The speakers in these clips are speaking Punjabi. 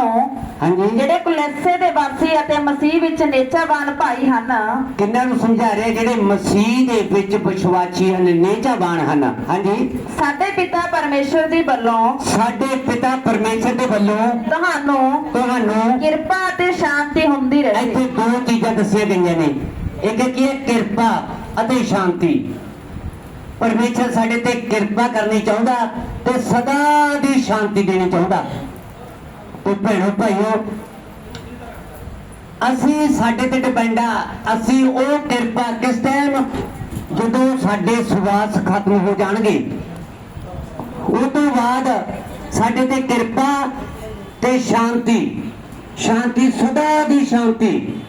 ਨੂੰ ਹਾਂਜੀ। ਜਿਹੜੇ ਕੁਲੈਸੇ ਦੇ ਵਾਸੀ ਅਤੇ ਮਸੀਹ ਵਿੱਚ ਨੇਚਾਵਾਨ ਭਾਈ ਹਨ। ਕਿੰਨਾਂ ਨੂੰ ਸਮਝਾ ਰਿਹਾ ਜਿਹੜੇ ਮਸੀਹ ਦੇ ਵਿੱਚ ਵਿਸ਼ਵਾਸੀ ਹਨ ਨੇਜਾਬਾਨ ਹਨ? ਹਾਂਜੀ। ਸਾਡੇ ਪਿਤਾ ਪਰਮੇਸ਼ਰ ਦੀ ਵੱਲੋਂ ਸਾਡੇ ਪਿਤਾ ਪਰਮੇਸ਼ਰ ਦੇ ਵੱਲੋਂ ਤੁਹਾਨੂੰ ਤੁਹਾਨੂੰ ਕਿਰਪਾ ਅਤੇ ਸ਼ਾਂਤੀ ਹੁੰਦੀ ਰਹੇ। ਇੱਥੇ ਦੋ ਚੀਜ਼ਾਂ ਦੱਸੀਆਂ ਗਈਆਂ ਨੇ। ਇੱਕ ਕੀ ਹੈ? ਕਿਰਪਾ ਅਤੇ ਸ਼ਾਂਤੀ। ਪਰਮੇਸ਼ਰ ਸਾਡੇ ਤੇ ਕਿਰਪਾ ਕਰਨੀ ਚਾਹੁੰਦਾ ਤੇ ਸਦਾ ਦੀ ਸ਼ਾਂਤੀ ਦੇਣੀ ਚਾਹੁੰਦਾ। ਤੇ ਭੈਣੋ ਭਾਈਓ, ਅਸੀਂ ਸਾਡੇ ਤੇ ਡਿਪੈਂਡ ਆ, ਅਸੀਂ ਉਹ ਕਿਰਪਾ ਕਿਸ ਟਾਈਮ ਜਦੋਂ ਸਾਡੇ ਸਵਾਸ ਖਤਮ ਹੋ ਜਾਣਗੇ। ਉਹ ਤੋਂ ਬਾਅਦ ਸਾਡੇ ਤੇ ਕਿਰਪਾ ਤੇ ਸ਼ਾਂਤੀ ਸ਼ਾਂਤੀ, ਸਦਾ ਦੀ ਸ਼ਾਂਤੀ,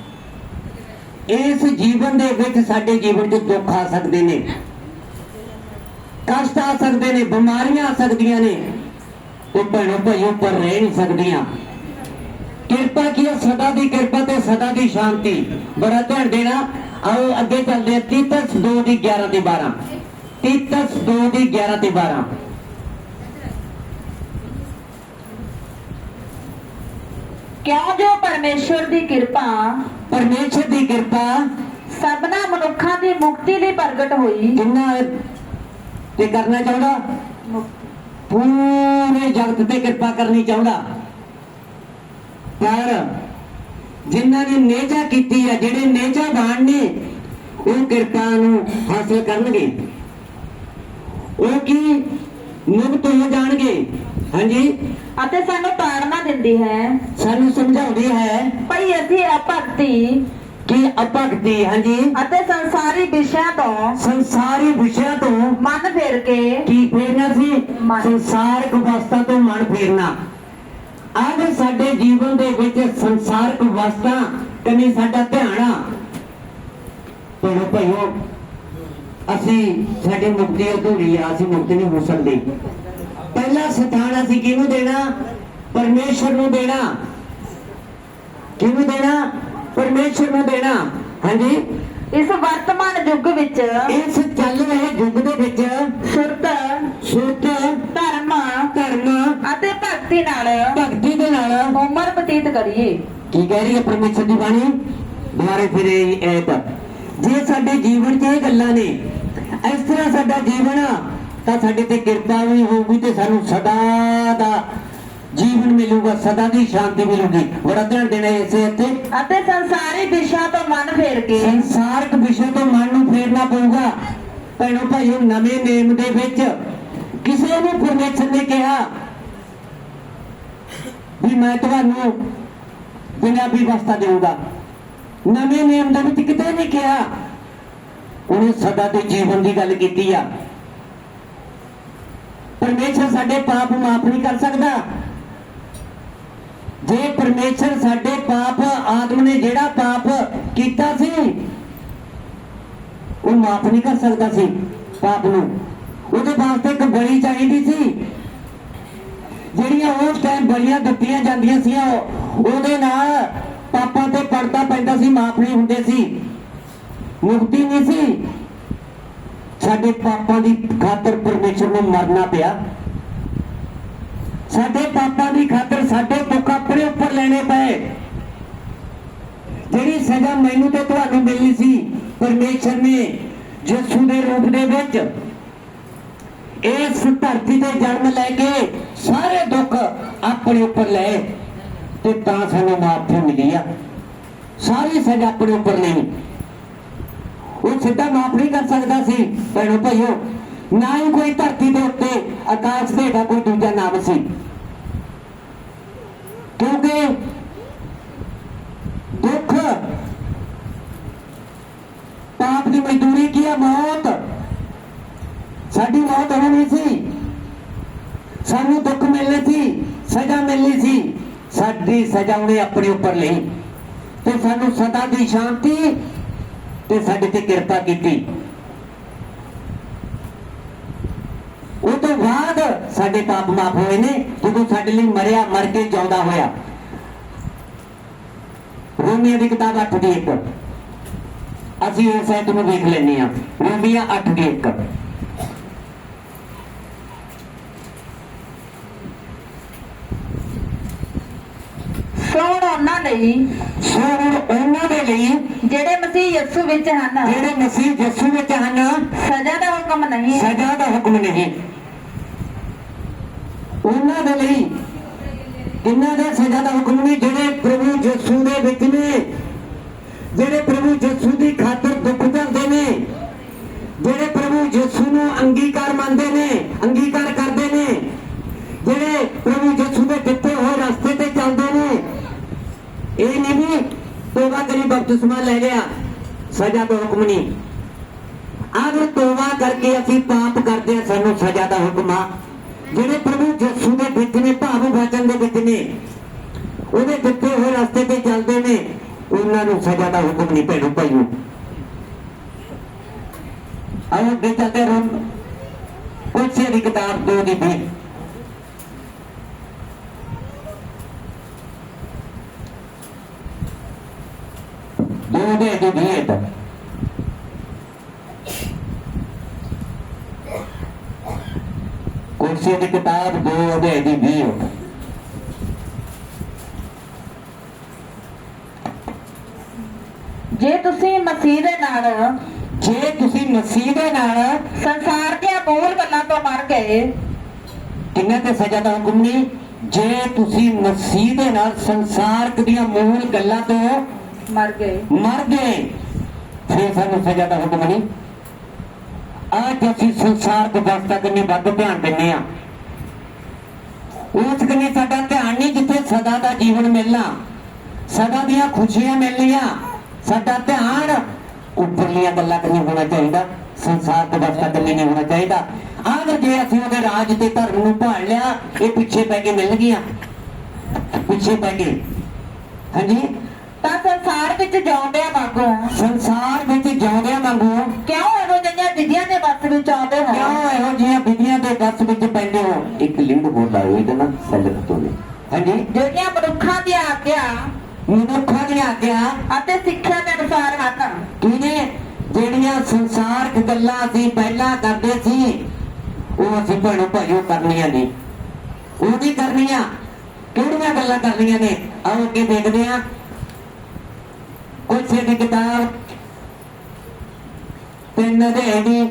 ਇਸ ਜੀਵਨ ਦੇ ਵਿੱਚ ਸਾਡੇ ਜੀਵਨ 'ਚ ਦੁੱਖ ਆ ਸਕਦੇ ਨੇ। ਕਸ਼ਟ ਆ ਸਕਦੇ ਨੇ, ਬਿਮਾਰੀਆਂ ਆ ਸਕਦੀਆਂ ਨੇ। ਉਹ ਭੈਣੋ ਭਾਈਓ ਪਰ ਰਹਿ ਨਹੀਂ ਸਕਦੀਆਂ। ਕਿਰਪਾ ਕੀ ਹੈ ਸਦਾ ਦੀ ਕਿਰਪਾ ਤੇ ਸਦਾ ਦੀ ਸ਼ਾਂਤੀ। ਬੜਾ ਧਿਆਨ ਦੇਣਾ। ਆਓ ਅੱਗੇ ਚੱਲਦੇ ਹਾਂ। ਤੀਤਸ 2 ਦੀ 11 ਤੇ 12 ਤੀਤਸ 2 ਦੀ 11 ਤੇ 12 ਕਿਉਂ ਜੋ ਪਰਮੇਸ਼ਰ ਦੀ ਕਿਰਪਾ? ਪਰਮੇਸ਼ਰ ਦੀ ਕਿਰਪਾ। ਸਭਨਾ ਮਨੁੱਖਾਂ ਦੀ ਮੁਕਤੀ ਲਈ ਪ੍ਰਗਟ ਹੋਈ। ਕਿੰਨਾ? ਤੇ ਕਰਨਾ ਚਾਹੁੰਦਾ। ਪੂਰੇ ਜਗਤ ਤੇ ਕਿਰਪਾ ਕਰਨੀ ਚਾਹੁੰਦਾ। ਪਰ ਜਿਨ੍ਹਾਂ ਨੇ ਨੇਜਾ ਕੀਤੀ ਹੈ ਜਿਹੜੇ ਨੇਜਾ ਬਾਣ ਨੇ ਉਹ ਕਿਰਪਾ ਨੂੰ ਹਾਸਲ ਕਰਨਗੇ। ਉਹ ਕੀ ਮੁਕਤ ਹੋ ਜਾਣਗੇ? ਹਾਂਜੀ। ਅਤੇ ਸਾਨੂੰ ਤਾੜਨਾ ਦਿੰਦੀ ਹੈ। ਸਾਨੂੰ ਸਮਝਾਉਂਦੀ ਹੈ। ਭਈ ਅਸੀਂ ਅਭਗਤੀ ਕਿ ਅਪਗਤੀ ਹਾਂਜੀ ਅਤੇ ਸੰਸਾਰੀ ਵਿਸ਼ਿਆਂ ਤੋਂ ਸੰਸਾਰੀ ਵਿਸ਼ਿਆਂ ਤੋਂ ਮਨ ਫੇਰ ਕੇ ਕੀ ਫੇਰਨਾ ਸੀ। ਸੰਸਾਰਿਕ ਅਵਸਥਾ ਤੋਂ ਮਨ ਫੇਰਨਾ। ਅੱਜ ਸਾਡੇ ਜੀਵਨ ਦੇ ਵਿੱਚ ਸੰਸਾਰਿਕ ਅਵਸਥਾ ਕਨੀ ਸਾਡਾ ਧਿਆਨ ਆ। ਭੈਣੋ ਭਾਈਓ ਅਸੀਂ ਸਾਡੀ ਮੁਕਤੀ ਅਧੂਰੀ ਆ ਅਸੀਂ ਮੁਕਤ ਨਹੀਂ ਹੋ ਸਕਦੇ। ਪਹਿਲਾ ਸਥਾਨ ਅਸੀਂ ਕਿਹਨੂੰ ਦੇਣਾ? ਪਰਮੇਸ਼ਰ ਨੂੰ ਦੇਣਾ। ਕਿਹਨੂੰ ਦੇਣਾ? ਪਰਮੇਸ਼ਰ ਨੂੰ ਦੇਣਾ। ਹਾਂਜੀ? ਇਸ ਵਰਤਮਾਨ ਯੁੱਗ ਵਿੱਚ ਇਸ ਚੱਲ ਰਹੇ ਯੁੱਗ ਦੇ ਵਿੱਚ ਸੁਰਤ ਸੁੱਤ ਧਰਮ ਧਰਮ ਅਤੇ ਭਗਤੀ ਨਾਲ ਭਗਤੀ ਦੇ ਨਾਲ ਉਮਰ ਬਤੀਤ ਕਰੀਏ। ਕੀ ਕਹਿ ਰਹੀ ਹੈ ਪਰਮੇਸ਼ਰ ਦੀ ਬਾਣੀ? ਦੁਬਾਰੇ ਫਿਰ ਇਹ ਐਤ ਜੇ ਸਾਡੇ ਜੀਵਨ 'ਚ ਇਹ ਗੱਲਾਂ ਨੇ ਇਸ ਤਰ੍ਹਾਂ ਸਾਡਾ ਜੀਵਨ ਤਾਂ ਸਾਡੇ ਤੇ ਕਿਰਪਾ ਵੀ ਹੋਊਗੀ ਤੇ ਸਾਨੂੰ ਸਦਾ ਦਾ ਜੀਵਨ ਮਿਲੂਗਾ ਸਦਾ ਦੀ ਸ਼ਾਂਤੀ ਮਿਲੂਗੀ। ਬੜਾ ਧਿਆਨ ਦੇਣਾ ਇਸੇ ਇੱਥੇ। ਅਤੇ ਸੰਸਾਰੀ ਵਿਸ਼ਿਆਂ ਤੋਂ ਮਨ ਫੇਰ ਕੇ। ਸੰਸਾਰਿਕ ਵਿਸ਼ੇ ਤੋਂ ਮਨ ਨੂੰ ਫੇਰਨਾ ਪਊਗਾ। ਭੈਣੋ ਭਾਈਓ ਨਵੇਂ ਨੇਮ ਦੇ ਵਿੱਚ ਕਿਸੇ ਨੂੰ ਪਰਮੇਸ਼ਰ ਨੇ ਕਿਹਾ ਵੀ ਮੈਂ ਤੁਹਾਨੂੰ ਪੰਜਾਬੀ ਵਸਤਾ ਦੇਊਗਾ। ਨਵੇਂ ਨੇਮ ਦੇ ਵਿੱਚ ਕਿਤੇ ਨਹੀਂ ਕਿਹਾ। ਉਹਨੇ ਸਦਾ ਦੇ ਜੀਵਨ ਦੀ ਗੱਲ ਕੀਤੀ ਆ। ਪਰਮੇਸ਼ਰ ਸਾਡੇ ਪਾਪ ਮਾਫ ਨਹੀਂ ਕਰ ਸਕਦਾ। ਜੇ ਪਰਮੇਸ਼ਰ ਸਾਡੇ ਪਾਪ ਆਦਮ ਨੇ ਜਿਹੜਾ ਪਾਪ ਕੀਤਾ ਸੀ, ਉਹ ਮਾਫ ਨਹੀਂ ਕਰ ਸਕਦਾ ਸੀ ਪਾਪ ਨੂੰ। ਉਹਦੇ ਵਾਸਤੇ ਇੱਕ ਬਲੀ ਚਾਹੀਦੀ ਸੀ। ਜਿਹੜੀਆਂ ਉਸ ਟਾਈਮ ਬਲੀਆਂ ਦਿੱਤੀਆਂ ਜਾਂਦੀਆਂ ਸੀ ਉਹਦੇ ਨਾਲ ਪਾਪਾਂ ਤੇ ਪਰਦਾ ਪੈਂਦਾ ਸੀ, ਮਾਫ ਨਹੀਂ ਹੁੰਦੇ ਸੀ। ਮੁਕਤੀ ਨਹੀਂ ਸੀ। ਸਾਡੇ ਪਾਪਾਂ ਦੀ ਖਾਤਰ ਪਰਮੇਸ਼ਰ ਨੂੰ ਮਰਨਾ ਪਿਆ। ਸਾਡੇ ਪਾਪਾਂ ਦੀ ਖਾਤਰ ਸਾਡੇ ਦੁੱਖ ਆਪਣੇ ਉੱਪਰ ਲੈਣੇ ਪਏ। ਜਿਹੜੀ ਸਜ਼ਾ ਮੈਨੂੰ ਤੇ ਤੁਹਾਨੂੰ ਮਿਲਣੀ ਸੀ, ਪਰਮੇਸ਼ਰ ਨੇ ਯਿਸੂ ਦੇ ਰੂਪ ਦੇ ਵਿੱਚ, ਇਸ ਧਰਤੀ ਤੇ ਜਨਮ ਲੈ ਕੇ ਸਾਰੇ ਦੁੱਖ ਆਪਣੇ ਉੱਪਰ ਲਏ ਤੇ ਤਾਂ ਸਾਨੂੰ ਮਾਫੀ ਮਿਲੀ ਆ। ਸਾਰੀ ਸਜ਼ਾ ਆਪਣੇ ਉੱਪਰ ਲਈ। ਉਹ ਸਿੱਧਾ ਮਾਫ ਨਹੀਂ ਕਰ ਸਕਦਾ ਸੀ। ਭੈਣੋ ਭਾਈਓ ਨਾ ਹੀ ਕੋਈ ਧਰਤੀ ਦੇ ਉੱਤੇ ਆਕਾਸ਼ ਦੇ ਦਾ ਕੋਈ ਦੂਜਾ ਨਾਮ ਸੀ। ਕਿਉਂਕਿ ਦੁੱਖ, ਪਾਪ ਦੀ ਮਜ਼ਦੂਰੀ ਕੀ ਹੈ ਮੌਤ। ਸਾਡੀ ਮੌਤ ਹੋਣੀ ਸੀ। ਸਾਨੂੰ ਦੁੱਖ ਮਿਲਣੇ ਸੀ, ਸਜ਼ਾ ਮਿਲਣੀ ਸੀ। ਸਾਡੀ ਸਜ਼ਾ ਉਹਨੇ ਆਪਣੇ ਉੱਪਰ ਲਈ। ਤੇ ਸਾਨੂੰ ਸਦਾ ਦੀ ਸ਼ਾਂਤੀ ਤੇ ਸਾਡੇ ਤੇ ਕਿਰਪਾ ਕੀਤੀ ਉਹ ਤੋਂ ਬਾਅਦ ਸਾਡੇ ਪਾਪ ਮਾਫ ਹੋਏ ਨੇ ਜਦੋਂ ਸਾਡੇ ਲਈ ਮਰਿਆ ਮਰ ਕੇ ਜਿਉਂਦਾ ਹੋਇਆ। ਰੋਮੀਆਂ ਦੀ ਕਿਤਾਬ 8 ਦੀ 1 ਅਸੀਂ ਇਸ ਐਤ ਨੂੰ ਵੇਖ ਲੈਂਦੇ ਹਾਂ। ਰੋਮੀਆਂ 8 ਦੀ 1 8 ਸੋ ਹੁਣ ਉਹਨਾਂ ਲਈ ਉਹਨਾਂ ਦੇ ਲਈ ਜਿਹੜੇ ਮਸੀਹ ਯਿਸੂ ਵਿੱਚ ਹਨ। ਜਿਹੜੇ ਮਸੀਹ ਯਿਸੂ ਵਿੱਚ ਹਨ। ਸਜ਼ਾ ਦਾ ਹੁਕਮ ਨਹੀਂ। ਸਜ਼ਾ ਦਾ ਹੁਕਮ ਨਹੀਂ। ਉਹਨਾਂ ਦੇ ਲਈ ਇਹਨਾਂ ਦਾ ਸਜ਼ਾ ਦਾ ਹੁਕਮ ਨਹੀਂ ਜਿਹੜੇ ਪ੍ਰਭੂ ਯਿਸੂ ਦੇ ਵਿੱਚ ਨੇ, ਜਿਹੜੇ ਪ੍ਰਭੂ ਯਿਸੂ ਦੀ ਖਾਤਰ ਦੁੱਖ ਝੱਲਦੇ ਨੇ, ਜਿਹੜੇ ਪ੍ਰਭੂ ਯਿਸੂ ਨੂੰ ਅੰਗੀਕਾਰ ਮੰਨਦੇ ਨੇ, ਅੰਗੀਕਾਰ ਕਰਦੇ ਨੇ, ਜਿਹੜੇ ਪ੍ਰਭੂ ਯਿਸੂ ਦੇ ਦਿੱਤੇ ਹੋਏ ਰਸਤੇ ਤੇ ਚੱਲਦੇ ਨੇ, ਇਹ ਨਹੀਂ ਵੀ ਤੋਬਾ ਕਰੀ ਬਪਤਿਸਮਾ ਲੈ ਲਿਆ, ਸਜ਼ਾ ਦਾ ਹੁਕਮ ਨਹੀਂ। ਅਗਰ ਤੋਬਾ ਕਰਕੇ ਅਸੀਂ ਪਾਪ ਕਰਦੇ ਹਾਂ, ਸਾਨੂੰ ਸਜ਼ਾ ਦਾ ਹੁਕਮ ਆ। ਜਿਹੜੇ ਪ੍ਰਭੂ ਯਿਸੂ ਦੇ ਵਿੱਚ ਨੇ, ਭਾਵ ਵਚਨ ਦੇ ਵਿੱਚ ਨੇ, ਉਹਦੇ ਦਿੱਤੇ ਹੋਏ ਰਸਤੇ ਤੇ ਚੱਲਦੇ ਨੇ, ਉਹਨਾਂ ਨੂੰ ਸਜ਼ਾ ਦਾ ਹੁਕਮ ਨਹੀਂ ਭੈਣੋ ਭਾਈਓ ਆਓ ਅੱਗੇ ਚੱਲਦੇ ਰਹੋ। ਕੋਸੇ ਦੀ ਕਿਤਾਬ ਦੋ ਦੀ ਵੀ ਦੋ ਦੇ ਦੀ ਵੀ ਤੱਕ ਕੁਰਸੀ ਦੀ ਕਿਤਾਬ ਦੋ ਅਧਿਆਇ ਦੀ 20 ਜੇ ਤੁਸੀਂ ਮਸੀਹ ਦੇ ਨਾਲ ਜੇ ਤੁਸੀਂ ਮਸੀਹ ਦੇ ਨਾਲ ਸੰਸਾਰ ਦੀਆਂ ਮੂਲ ਗੱਲਾਂ ਤੋਂ ਮਰ ਗਏ। ਕਿੰਨਾ ਤੇ ਸਜ਼ਾ ਦਾ ਹੁਕਮ ਨਹੀਂ? ਜੇ ਤੁਸੀਂ ਮਸੀਹ ਦੇ ਨਾਲ ਸੰਸਾਰਕ ਦੀਆਂ ਮੂਲ ਗੱਲਾਂ ਤੋਂ ਮਰ ਗਏ। ਮਰ ਗਏ ਫਿਰ ਸਾਨੂੰ ਸਜ਼ਾ ਦਾ ਹੁਕਮ ਨਹੀਂ। ਅੱਜ ਅਸੀਂ ਸੰਸਾਰਕ ਵਸਤਾਂ ਕੰਨੀ ਵੱਧ ਧਿਆਨ ਦਿੰਦੇ ਆ ਉਸ ਕੰਨੀ ਸਾਡਾ ਧਿਆਨ ਨਹੀਂ ਜਿੱਥੇ ਸਦਾ ਦਾ ਜੀਵਨ ਮਿਲਣਾ। ਸਦਾ ਦੀਆਂ ਖੁਸ਼ੀਆਂ ਮਿਲਣੀਆਂ। ਸਾਡਾ ਧਿਆਨ ਉੱਪਰਲੀਆਂ ਗੱਲਾਂ ਕੰਨੀ ਹੋਣਾ ਚਾਹੀਦਾ। ਸੰਸਾਰ ਤੋਂ ਵਸਤਾਂ ਕੰਨੀ ਨਹੀਂ ਹੋਣਾ ਚਾਹੀਦਾ। ਅਗਰ ਜੇ ਅਸੀਂ ਉਹਦੇ ਰਾਜ ਤੇ ਧਰਮ ਨੂੰ ਭਾਲ ਲਿਆ, ਇਹ ਪਿੱਛੇ ਪੈ ਕੇ ਮਿਲ ਗਈਆਂ। ਪਿੱਛੇ ਪੈ ਕੇ। ਹਾਂਜੀ? ਤਾਂ ਸੰਸਾਰ ਵਿੱਚ ਜਿਉਂਦਿਆਂ ਵਾਂਗੂ। ਸੰਸਾਰ ਵਿੱਚ ਜਿਉਂਦਿਆਂ ਵਾਂਗੂ। ਕਿਉਂ ਇਹੋ ਜਿਹੀਆਂ ਵਿਧੀਆਂ ਦੇ ਵੱਸ ਵਿੱਚ ਆਉਂਦੇ ਹੋ? ਕਿਉਂ ਇਹੋ ਜਿਹੀਆਂ ਵਿਧੀਆਂ ਦੇ ਦਸ ਵਿੱਚ ਪੈਂਦੇ ਹੋ? ਇੱਕ ਲਿੰਗ ਬੋਲਾ ਹੋਇਆ ਇਹਦਾ ਨਾ ਸੈਲਕ ਤੋਂ ਨੇ ਹਾਂਜੀ। ਜਿਹੜੀਆਂ ਮਨੁੱਖਾਂ ਦੀਆਂ ਆਗਿਆ ਮਨੁੱਖਾਂ ਦੀਆਂ ਆਗਿਆ ਅਤੇ ਸਿੱਖਿਆ ਦੇ ਅਨੁਸਾਰ ਹਨ ਕਿਹਨੇ? ਜਿਹੜੀਆਂ ਸੰਸਾਰਕ ਗੱਲਾਂ ਅਸੀਂ ਪਹਿਲਾਂ ਕਰਦੇ ਸੀ ਉਹ ਅਸੀਂ ਭੈਣੋ ਭਾਈਓ ਕਰਨੀਆਂ ਨਹੀਂ ਉਹ ਨਹੀਂ ਕਰਨੀਆਂ। ਕਿਹੜੀਆਂ ਗੱਲਾਂ ਕਰਨੀਆਂ ਨੇ? ਆਓ ਅੱਗੇ ਦੇਖਦੇ ਹਾਂ। ਕੁਛ ਦੀ ਕਿਤਾਬ ਤਿੰਨ ਦੇ ਦੀ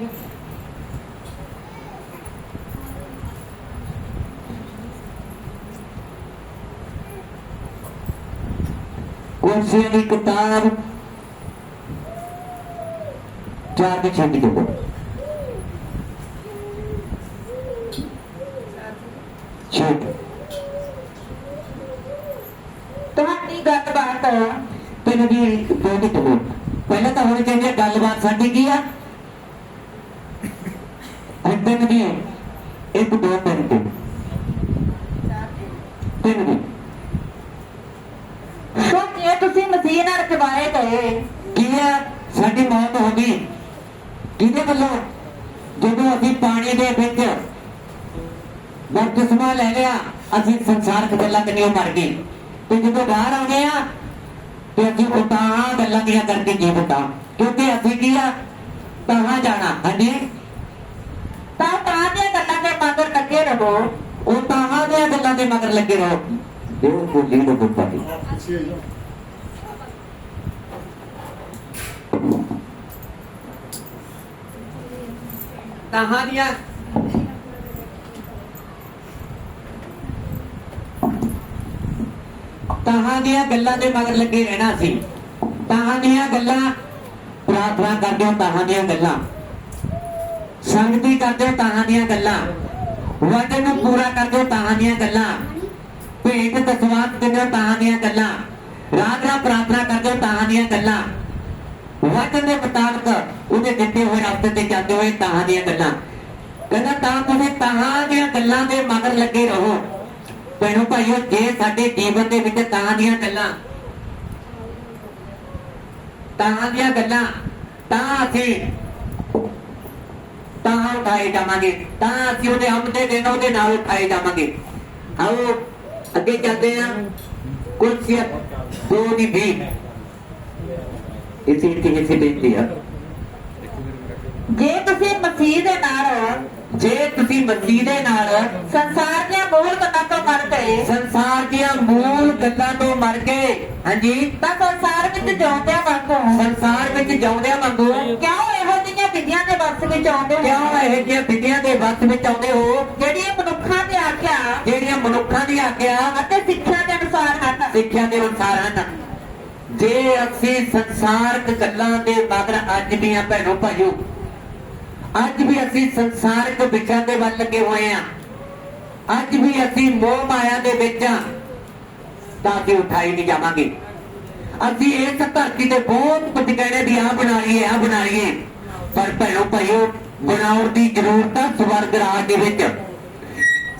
ਕੁਛ ਦੀ ਕਿਤਾਬ ਚਾਰ ਦੇ ਛੱਡ ਦਿਓ ਛੱਡ ਤੁਹਾਡੀ ਗੱਲਬਾਤ ਪਹਿਲਾਂ ਦੀ ਦੋ ਪਹਿਲਾਂ ਤਾਂ ਹੋਣੀ ਚਾਹੀਦੀ ਹੈ ਗੱਲਬਾਤ ਸਾਡੀ ਕੀ ਆ? ਤਿੰਨ ਦੀ ਇੱਕ ਦੋ ਤਿੰਨ ਦੀ ਤਿੰਨ ਦੀ ਸੋ ਜੇ ਤੁਸੀਂ ਮਸੀਹ ਨਾਲ ਰਚਵਾਏ ਗਏ। ਕੀ ਆ? ਸਾਡੀ ਮੌਤ ਹੋ ਗਈ। ਕਿਹਦੇ ਵੱਲੋਂ? ਜਦੋਂ ਅਸੀਂ ਪਾਣੀ ਦੇ ਵਿੱਚ ਬਪਤਿਸਮਾ ਲੈ ਲਿਆ ਅਸੀਂ ਸੰਸਾਰਕ ਗੱਲਾਂ ਤੇ ਨਹੀਂ ਮਰ ਗਏ। ਤੇ ਜਦੋਂ ਬਾਹਰ ਆਉਣੇ ਆ ਤੇ ਅਸੀਂ ਗੱਲਾਂ ਦੀਆਂ ਕਰਕੇ ਜੀਵਤ ਆ ਕਿਉਂਕਿ ਅਸੀਂ ਕੀ ਆ ਤਾਂ ਜਾਣਾ, ਹਾਂਜੀ? ਤਾਂ ਤਾਂ ਦੀਆਂ ਗੱਲਾਂ ਦੇ ਮਗਰ ਲੱਗੇ ਰਹੋ। ਉਹ ਤਾਂ ਦੀਆਂ ਗੱਲਾਂ ਦੇ ਮਗਰ ਲੱਗੇ ਰਹੋ। ਦੇਵ ਕੋ ਲੀਡ ਬੁੱਧਾ ਦੀ ਤਾਹਾਂ ਦੀਆਂ ਤਾਹਾਂ ਦੀਆਂ ਗੱਲਾਂ ਦੇ ਮਗਰ ਲੱਗੇ ਰਹਿਣਾ ਸੀ। ਤਾਹਾਂ ਦੀਆਂ ਗੱਲਾਂ, ਪ੍ਰਾਰਥਨਾ ਕਰਦੇ ਹੋ ਤਾਹਾਂ ਦੀਆਂ ਗੱਲਾਂ। ਸੰਗਤੀ ਕਰਦੇ ਹੋ ਤਾਹਾਂ ਦੀਆਂ ਗੱਲਾਂ। ਵਚਨ ਨੂੰ ਪੂਰਾ ਕਰਦੇ ਹੋ ਤਾਹਾਂ ਦੀਆਂ ਗੱਲਾਂ। ਭੇਟ ਤਸਵਾਤ ਦਿੰਦੇ ਹੋ ਤਾਹਾਂ ਦੀਆਂ ਗੱਲਾਂ। ਰਾਤ ਰਾਤ ਪ੍ਰਾਰਥਨਾ ਕਰਦੇ ਹੋ ਤਾਹਾਂ ਦੀਆਂ ਗੱਲਾਂ। ਵਚਨ ਦੇ ਮੁਤਾਬਕ ਉਹਦੇ ਦਿੱਤੇ ਹੋਏ ਰਸਤੇ ਤੇ ਚੱਲਦੇ ਹੋਏ ਤਾਹਾਂ ਦੀਆਂ ਗੱਲਾਂ। ਕਹਿੰਦਾ ਤਾਂ ਤੁਸੀਂ ਤਾਹਾਂ ਦੀਆਂ ਗੱਲਾਂ ਦੇ ਮਗਰ ਲੱਗੇ ਰਹੋ। ਭੈਣੋ ਭਾਈਓ, ਜੇ ਸਾਡੇ ਜੀਵਨ ਦੇ ਵਿੱਚ ਤਾਹਾਂ ਦੀਆਂ ਗੱਲਾਂ ਤਾਹਾਂ ਦੀਆਂ ਗੱਲਾਂ, ਤਾਂ ਅਸੀਂ, ਤਾਂ ਉਠਾਏ ਜਾਵਾਂਗੇ, ਤਾਂ ਅਸੀਂ ਉਹਦੇ ਹਮ ਦੇ ਦਿਨ ਉਹਦੇ ਨਾਲ ਉਠਾਏ ਜਾਵਾਂਗੇ। ਆਓ, ਅੱਗੇ ਚੱਲਦੇ ਹਾਂ। ਕੁਰਸੀਆਂ ਦੋ ਦੀ ਵੀ ਇਸੇ ਇਸੇ ਬੇਨਤੀ ਆ? ਜੇ ਤੁਸੀਂ ਮਸੀਹ ਦੇ ਨਾਲ ਜੇ ਤੁਸੀਂ ਮਸੀਹ ਦੇ ਨਾਲ ਸੰਸਾਰ ਦੀਆਂ ਮੂਲ ਗੱਲਾਂ ਤੋਂ ਮਰ ਗਏ ਸੰਸਾਰ ਦੀਆਂ ਮੂਲ ਗੱਲਾਂ ਤੋਂ ਮਰ ਗਏ ਹਾਂਜੀ? ਤਾਂ ਸੰਸਾਰ ਵਿੱਚ ਜਿਉਂਦਿਆਂ ਵਾਂਗੂ ਸੰਸਾਰ ਵਿੱਚ ਜਿਉਂਦਿਆਂ ਵਾਂਗੂ ਕਿਉਂ ਇਹੋ ਜਿਹੀਆਂ ਵਿਧੀਆਂ ਦੇ ਵਸ ਵਿੱਚ ਆਉਂਦੇ ਹੋ? ਕਿਉਂ ਇਹ ਜਿਹੀਆਂ ਵਿਧੀਆਂ ਦੇ ਵੱਸ ਵਿੱਚ ਆਉਂਦੇ ਹੋ? ਜਿਹੜੀਆਂ ਮਨੁੱਖਾਂ ਦੇ ਆਖਿਆ ਜਿਹੜੀਆਂ ਮਨੁੱਖਾਂ ਦੀ ਆਗਿਆ ਅਤੇ ਸਿੱਖਿਆ ਦੇ ਅਨੁਸਾਰ ਹਨ। ਸਿੱਖਿਆ ਦੇ ਅਨੁਸਾਰ ਹਨ। ਜੇ ਅਸੀਂ ਸੰਸਾਰਕ ਗੱਲਾਂ ਦੇ ਮਗਰ ਅੱਜ ਵੀ ਆ ਭੈਣੋ ਭਾਈਓ ਅੱਜ ਵੀ ਅਸੀਂ ਸੰਸਾਰਕ ਵਿਚਾਰ ਦੇ ਵੱਲ ਲੱਗੇ ਹੋਏ ਆ ਅੱਜ ਵੀ ਅਸੀਂ ਮੋਹ ਮਾਇਆ ਦੇ ਵਿੱਚ ਆ ਤਾਂ ਕਿ ਉਠਾਈ ਨਹੀਂ ਜਾਵਾਂਗੇ। ਅਸੀਂ ਇਸ ਧਰਤੀ ਤੇ ਬਹੁਤ ਕੁਝ ਕਹਿੰਦੇ ਵੀ ਆ ਬਣਾ ਲਈਏ ਆ ਬਣਾ ਲਈਏ ਪਰ ਭੈਣੋ ਭਾਈਓ, ਬਣਾਉਣ ਦੀ ਜ਼ਰੂਰਤ ਆ ਸਵਰਗ ਰਾਜ ਦੇ ਵਿੱਚ।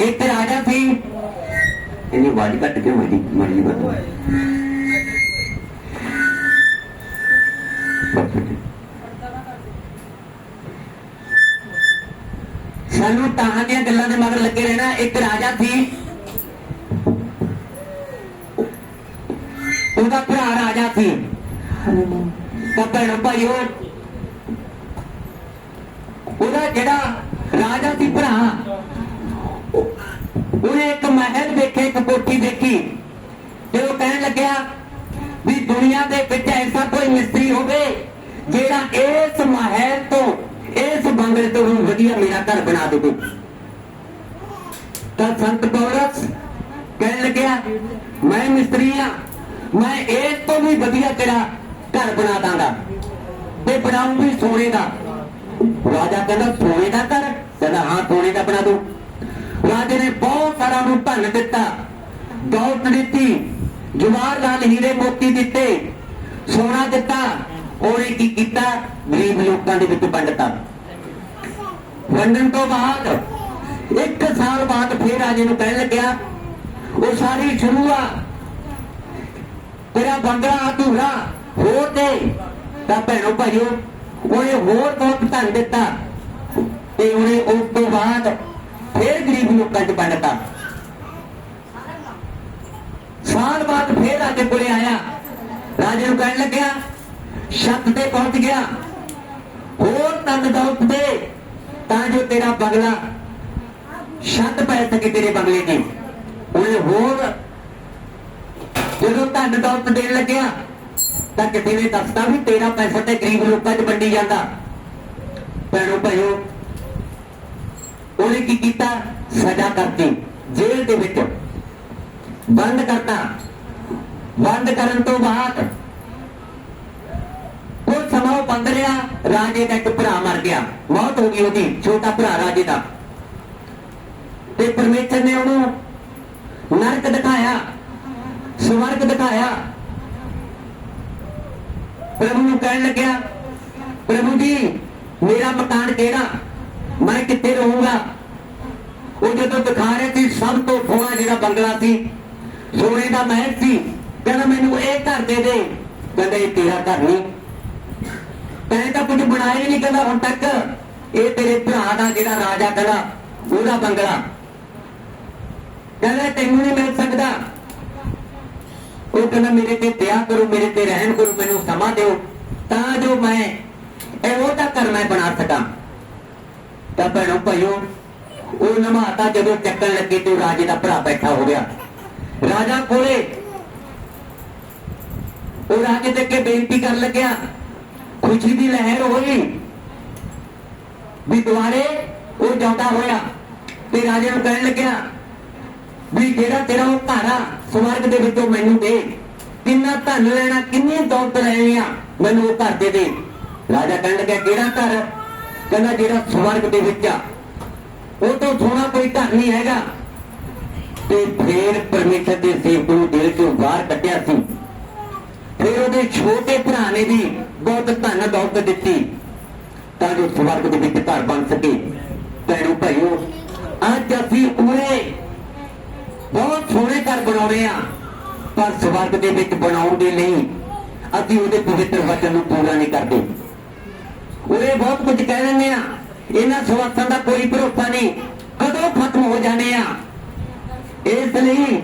ਇੱਕ ਰਾਜਾ ਸੀ। ਇਹਨੀ ਆਵਾਜ਼ ਘੱਟ ਕਿਉਂ ਮੜੀ ਮੜੀ ਬਤਾ ਸਾਨੂੰ ਤਾਂ ਦੀਆਂ ਗੱਲਾਂ ਦੇ ਮਗਰ ਲੱਗੇ ਰਹਿਣਾ ਇੱਕ ਰਾਜਾ ਸੀ। ਉਹਦਾ ਭਰਾ ਰਾਜਾ ਸੀ। ਤਾਂ ਭੈਣੋ ਭਾਈਓ, ਉਹਦਾ ਜਿਹੜਾ ਰਾਜਾ ਸੀ ਭਰਾ, ਉਹਨੇ ਇੱਕ ਮਹਿਲ ਵੇਖੇ ਇੱਕ ਕੋਠੀ ਦੇਖੀ। ਤੇ ਉਹ ਕਹਿਣ ਲੱਗਿਆ ਵੀ ਦੁਨੀਆ ਦੇ ਵਿੱਚ ਐਸਾ ਕੋਈ ਮਿਸਤਰੀ ਹੋਵੇ ਜਿਹੜਾ ਇਸ ਮਹਿਲ ਤੋਂ ਇਸ ਬੰਗਲੇ ਤੋਂ ਵੀ ਵਧੀਆ ਮੇਰਾ ਘਰ ਬਣਾ ਦੇਵੇ। ਤਾਂ ਸੰਤ ਪੌਰਸ ਕਹਿਣ ਲੱਗਿਆ, ਮੈਂ ਮਿਸਤਰੀ ਆ ਮੈਂ ਇਸ ਤੋਂ ਵੀ ਵਧੀਆ ਤੇਰਾ ਘਰ ਬਣਾ ਦਾਂਗਾ। ਤੇ ਬਣਾਉਂ ਸੋਨੇ ਦਾ। ਰਾਜਾ ਕਹਿੰਦਾ, ਸੋਨੇ ਦਾ ਘਰ? ਕਹਿੰਦਾ, ਹਾਂ, ਸੋਨੇ ਦਾ ਬਣਾ ਦੋ। ਰਾਜੇ ਨੇ ਬਹੁਤ ਸਾਰਾ ਨੂੰ ਧਨ ਦਿੱਤਾ, ਦੌਲਤ ਦਿੱਤੀ ਜਵਾਹਰ ਲਾਲ ਹੀਰੇ ਮੋਤੀ ਦਿੱਤੇ, ਸੋਨਾ ਦਿੱਤਾ। ਉਹਨੇ ਕੀ ਕੀਤਾ? ਗਰੀਬ ਲੋਕਾਂ ਦੇ ਵਿੱਚ ਵੰਡਤਾ ਵੰਡਣ ਤੋਂ ਬਾਅਦ ਇੱਕ ਸਾਲ ਬਾਅਦ ਫਿਰ ਰਾਜੇ ਨੂੰ ਕਹਿਣ ਲੱਗਿਆ, ਉਹ ਸਾਰੀ ਸ਼ੁਰੂ ਆ। ਤੇਰਾ ਬੰਗਲਾ ਅਧੂਰਾ ਹੋਰ ਦੇ। ਤਾਂ ਭੈਣੋ ਭਾਈਓ, ਉਹਨੇ ਹੋਰ ਬਹੁਤ ਧਨ ਦਿੱਤਾ। ਤੇ ਉਹਨੇ ਉਸ ਤੋਂ ਬਾਅਦ ਫੇਰ ਗਰੀਬ ਲੋਕਾਂ 'ਚ ਵੰਡਤਾ ਸਾਲ ਬਾਅਦ ਫੇਰ ਰਾਜੇ ਕੋਲੇ ਆਇਆ। ਰਾਜੇ ਨੂੰ ਕਹਿਣ ਲੱਗਿਆ ਛੱਤ ਤੇ ਪਹੁੰਚ ਗਿਆ। ਹੋਰ ਤਨ ਦੌਲਤ ਦੇ, ਤਾਂ ਜੋ ਤੇਰਾ ਬਗਲਾ ਛੱਤ ਪੈ ਸਕੇ ਤੇਰੇ ਬਗਲੇ ਦੀ ਉਹਨੇ ਹੋਰ, ਜਦੋਂ ਧਨ ਦੌਲਤ ਦੇਣ ਲੱਗਿਆ, ਤਾਂ ਕਿਸੇ ਨੇ ਦੱਸਤਾ ਵੀ ਤੇਰਾ ਪੈਸਾ ਤੇ ਗਰੀਬ ਲੋਕਾਂ 'ਚ ਵੰਡੀ ਜਾਂਦਾ। ਭੈਣੋ ਭਾਈਓ ਉਹਨੇ ਕੀ ਕੀਤਾ? ਸਜ਼ਾ ਕਰਤੀ ਜੇਲ੍ਹ ਦੇ ਵਿੱਚ ਬੰਦ ਕਰਤਾ। ਬੰਦ ਕਰਨ ਤੋਂ ਬਾਅਦ ਸਮਾਂ ਉਹ ਬੰਦ ਰਿਹਾ ਰਾਜੇ ਦਾ ਇੱਕ ਭਰਾ ਮਰ ਗਿਆ। ਮੌਤ ਹੋ ਗਈ ਉਹਦੀ, ਛੋਟਾ ਭਰਾ ਰਾਜੇ ਦਾ। ਤੇ ਪਰਮੇਸ਼ਰ ਨੇ ਉਹਨੂੰ ਨਰਕ ਦਿਖਾਇਆ, ਸਵਰਗ ਦਿਖਾਇਆ। ਪ੍ਰਭੂ ਨੂੰ ਕਹਿਣ ਲੱਗਿਆ, ਪ੍ਰਭੂ ਜੀ, ਮੇਰਾ ਮਕਾਨ ਕਿਹੜਾ? ਮੈਂ ਕਿੱਥੇ ਰਹੂੰਗਾ? ਉਹ ਜਦੋਂ ਦਿਖਾ ਰਿਹਾ ਸੀ, ਸਭ ਤੋਂ ਸੋਹਣਾ ਜਿਹੜਾ ਬੰਗਲਾ ਸੀ, ਸੋਨੇ ਦਾ ਮਹਿਲ ਸੀ, ਕਹਿੰਦਾ, ਮੈਨੂੰ ਇਹ ਘਰ ਦੇ ਦੇ। ਕਹਿੰਦਾ, ਇਹ ਤੇਰਾ ਘਰ ਨਹੀਂ। ਤੈਂ ਤਾਂ ਕੁਝ ਬਣਾਇਆ ਹੀ ਨਹੀਂ ਕਹਿੰਦਾ ਹੁਣ ਤੱਕ। ਇਹ ਤੇਰੇ ਭਰਾ ਦਾ ਜਿਹੜਾ ਰਾਜਾ ਕਹਿੰਦਾ ਉਹਦਾ ਬੰਗਲਾ। ਕਹਿੰਦਾ ਤੈਨੂੰ ਨਹੀਂ ਮਿਲ ਸਕਦਾ। ਉਹ ਕਹਿੰਦਾ ਮੇਰੇ ਤੇ ਦਇਆ ਕਰੋ, ਮੇਰੇ ਤੇ ਰਹਿਣ ਕਰੋ, ਮੈਨੂੰ ਸਮਾਂ ਦਿਓ। ਤਾਂ ਜੋ ਮੈਂ ਇਹੋ ਜਿਹਾ ਘਰ ਮੈਂ ਬਣਾ ਸਕਾਂ। ਤਾਂ ਭੈਣੋ, ਭਾਈਓ, ਉਹ ਨਮਾਤਾ ਜਦੋਂ ਚੱਕਣ ਲੱਗੇ ਤੇ ਉਹ ਰਾਜੇ ਦਾ ਭਰਾ ਬੈਠਾ ਹੋ ਗਿਆ। ਰਾਜਾ ਕੋਲੇ, ਉਹ ਰਾਜੇ ਦੇ ਅੱਗੇ ਬੇਨਤੀ ਕਰਨ ਲੱਗਿਆ। ਖੁਸ਼ੀ ਦੀ ਲਹਿਰ ਹੋਈ। ਵੀ ਦੁਆਰੇ ਉਹ ਜਾਂਦਾ ਹੋਇਆ ਤੇ ਰਾਜੇ ਨੂੰ ਕਹਿਣ ਲੱਗਿਆ, ਵੀ ਜਿਹੜਾ ਤੇਰਾ ਉਹ ਘਰ ਆ, ਸਵਰਗ ਦੇ ਵਿੱਚੋਂ ਮੈਨੂੰ ਦੇ। ਕਿੰਨਾ ਧਨ ਲੈਣਾ, ਕਿੰਨੀ ਦੌਲਤ ਲੈਣੀ ਆ, ਮੈਨੂੰ ਉਹ ਘਰ ਦੇ ਦੇ। ਰਾਜਾ ਕਹਿਣ ਲੱਗਿਆ, ਕਿਹੜਾ ਘਰ? ਕਹਿੰਦਾ, ਜਿਹੜਾ ਸਵਰਗ ਦੇ ਵਿੱਚ ਆ। ਉਹ ਤੋਂ ਸੋਹਣਾ ਕੋਈ ਘਰ ਨਹੀਂ ਹੈਗਾ। ਤੇ ਫੇਰ ਪਰਮੇਸ਼ਰ ਦੇ ਸੇਵਕ ਨੂੰ ਦਿਲ ਚੋਂ ਬਾਹਰ ਕੱਢਿਆ ਸੀ। ਫਿਰ ਉਹਦੇ ਛੋਟੇ ਭਰਾ ਨੇ ਵੀ ਬਹੁਤ ਧੰਨ ਦੌਲਤ ਦਿੱਤੀ। ਤਾਂ ਜੋ ਸਵਰਗ ਦੇ ਵਿੱਚ ਘਰ ਬਣ ਸਕੇ। ਭੈਣੋ ਭਾਈਓ, ਅੱਜ ਅਸੀਂ ਉਰੇ ਬਹੁਤ ਸੋਹਣੇ ਘਰ ਬਣਾਉਣੇ ਆ ਪਰ ਸਵਰਗ ਦੇ ਵਿੱਚ ਬਣਾਉਣ ਦੇ ਲਈ ਅਸੀਂ ਉਹਦੇ ਪਵਿੱਤਰ ਵਚਨ ਨੂੰ ਪੂਰਾ ਨਹੀਂ ਕਰਦੇ। ਉਰੇ ਬਹੁਤ ਕੁਝ ਕਹਿ ਲੈਂਦੇ ਆ ਇਹਨਾਂ ਸਵਾਸਾਂ ਦਾ ਕੋਈ ਭਰੋਸਾ ਨਹੀਂ। ਕਦੋਂ ਖਤਮ ਹੋ ਜਾਣੇ ਆ? ਇਸ ਲਈ